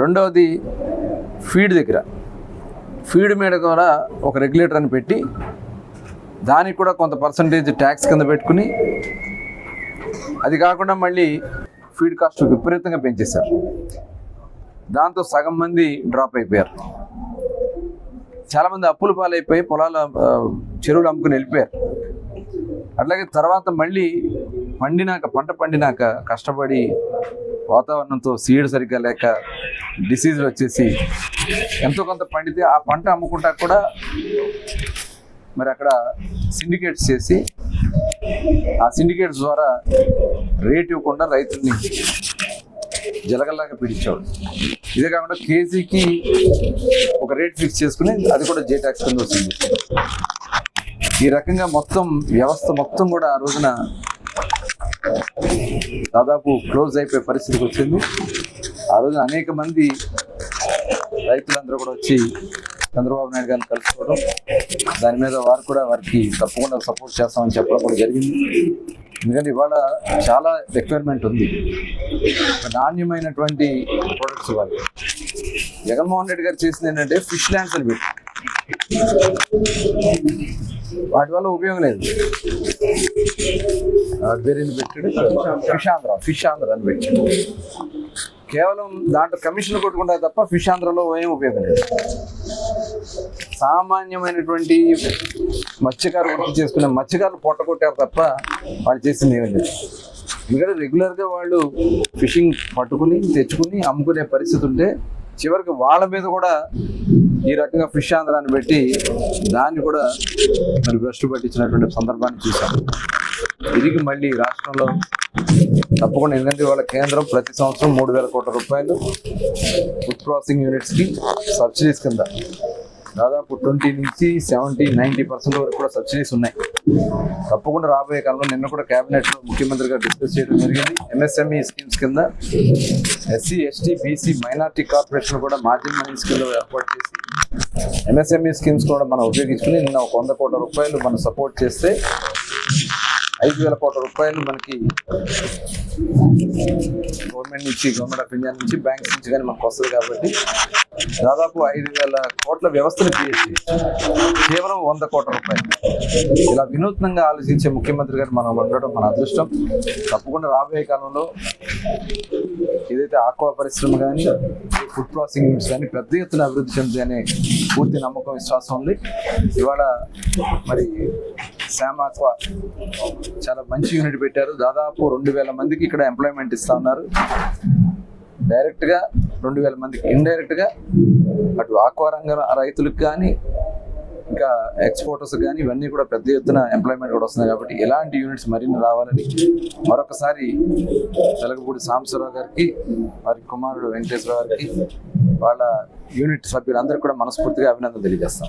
రెండవది ఫీడ్ దగ్గర. ఫీడ్ మీద కూడా ఒక రెగ్యులేటర్ అని పెట్టి దానికి కూడా కొంత పర్సంటేజ్ ట్యాక్స్ కింద పెట్టుకుని అది కాకుండా మళ్ళీ ఫీడ్ కాస్ట్ విపరీతంగా పెంచేశారు. దాంతో సగం మంది డ్రాప్ అయిపోయారు. చాలామంది అప్పుల పాలైపోయి పొలాల చెరువులు అమ్ముకుని వెళ్ళిపోయారు. అట్లాగే తర్వాత మళ్ళీ పండినాక పంట పండినాక కష్టపడి వాతావరణంతో సీడ్ సరిగ్గా లేక డిసీజులు వచ్చేసి ఎంతో కొంత పండితే ఆ పంట అమ్ముకుంటా కూడా మరి అక్కడ సిండికేట్స్ చేసి ఆ సిండికేట్స్ ద్వారా రేట్ ఇవ్వకుండా రైతుల్ని జలగల్లాగా పీడించేవాడు ఇదే కాకుండా కేజీకి ఒక రేట్ ఫిక్స్ చేసుకుని అది కూడా జే ట్యాక్స్ కింద వస్తుంది. ఈ రకంగా మొత్తం వ్యవస్థ మొత్తం కూడా ఆ రోజున దాదాపు క్లోజ్ అయిపోయే పరిస్థితికి వచ్చింది. ఆ రోజున అనేక మంది రైతులందరూ కూడా వచ్చి చంద్రబాబు నాయుడు గారిని కలుసుకోవడం దాని మీద వారు కూడా వారికి తప్పకుండా సపోర్ట్ చేస్తామని చెప్పడం కూడా జరిగింది. ఎందుకంటే ఇవాళ చాలా రిక్వైర్మెంట్ ఉంది. నాణ్యమైనటువంటి ప్రొడక్ట్స్ ఇవ్వాలి. జగన్మోహన్ రెడ్డి గారు చేసింది ఏంటంటే ఫిష్ ల్యాండ్స్ అని పెట్టి. వాటి వల్ల ఉపయోగం లేదు. ఆ పెట్టాడు? ఫిష్ ఆంధ్ర ఫిష్ ఆంధ్ర అని పెట్టాడు. కేవలం దాంట్లో కమిషన్ కొట్టుకుంటారు తప్ప ఫిష్ ఆంధ్రలో ఏం ఉపయోగం లేదు. సామాన్యమైనటువంటి మత్స్యకారు గుర్తు చేసుకునే మత్స్యకారులు పొట్ట కొట్టారు తప్ప వాళ్ళు చేసింది ఏమీ లేదు. ఎందుకంటే రెగ్యులర్గా వాళ్ళు ఫిషింగ్ పట్టుకుని తెచ్చుకుని అమ్ముకునే పరిస్థితి ఉంటే చివరికి వాళ్ళ మీద కూడా ఈ రకంగా ఫిష్ ఆంధ్రాన్ని పెట్టి దాన్ని కూడా మరి భ్రష్టు పట్టించినటువంటి సందర్భాన్ని చూశాం. తిరిగి మళ్ళీ రాష్ట్రంలో తప్పకుండా ఎందుకంటే వాళ్ళ కేంద్రం ప్రతి సంవత్సరం మూడు వేల కోట్ల రూపాయలు ఫుడ్ ప్రాసెసింగ్ యూనిట్స్కి సబ్సిడీస్ కింద. దాదాపు ట్వంటీ నుంచి సెవెంటీ నైంటీ పర్సెంట్ వరకు కూడా సబ్సిడీస్ ఉన్నాయి. తప్పకుండా రాబోయే కాలంలో నిన్న కూడా క్యాబినెట్లో ముఖ్యమంత్రి గారు డిస్కస్ చేయడం జరిగింది. ఎంఎస్ఎంఈ స్కీమ్స్ కింద SC ST BC minority corporation కూడా మార్జిన్ మనీస్ కింద ఏర్పాటు చేసి ఎంఎస్ఎంఈ స్కీమ్స్ కూడా మనం ఉపయోగించుకుని నిన్న ఒక వంద కోట్ల రూపాయలు మనం సపోర్ట్ చేస్తే ఐదు వేల కోట్ల రూపాయలు మనకి గవర్నమెంట్ నుంచి గవర్నమెంట్ ఆఫ్ ఇండియా నుంచి బ్యాంక్స్ నుంచి కానీ మనకు వస్తుంది కాబట్టి దాదాపు ఐదు వేల కోట్ల వ్యవస్థను క్రియేట్ చేసి కేవలం వంద కోట్ల రూపాయలు. ఇలా వినూత్నంగా ఆలోచించే ముఖ్యమంత్రి గారు మనం ఉండడం మన అదృష్టం. తప్పకుండా రాబోయే కాలంలో ఏదైతే ఆక్వా పరిశ్రమ కానీ ఫుడ్ ప్రాసెసింగ్ యూనిట్స్ కానీ పెద్ద ఎత్తున అభివృద్ధి చెందుతాయి పూర్తి నమ్మకం విశ్వాసం ఉంది. ఇవాళ మరి శామ్ ఆక్వా చాలా మంచి యూనిట్ పెట్టారు. దాదాపు రెండు వేల మందికి ఇక్కడ ఎంప్లాయ్మెంట్ ఇస్తా ఉన్నారు. డైరెక్ట్గా రెండు వేల మందికి ఇండైరెక్ట్గా అటు ఆక్వా రంగ రైతులకు కానీ ఇంకా ఎక్స్పోర్టర్స్ కానీ ఇవన్నీ కూడా పెద్ద ఎత్తున ఎంప్లాయ్మెంట్ కూడా వస్తున్నాయి కాబట్టి ఎలాంటి యూనిట్స్ మరిన్ని రావాలని మరొకసారి తెలగపూడి సాంబశివరావు గారికి వారి కుమారుడు వెంకటేశ్వర గారికి వాళ్ళ యూనిట్ సభ్యులందరికీ కూడా మనస్ఫూర్తిగా అభినందన తెలియజేస్తాం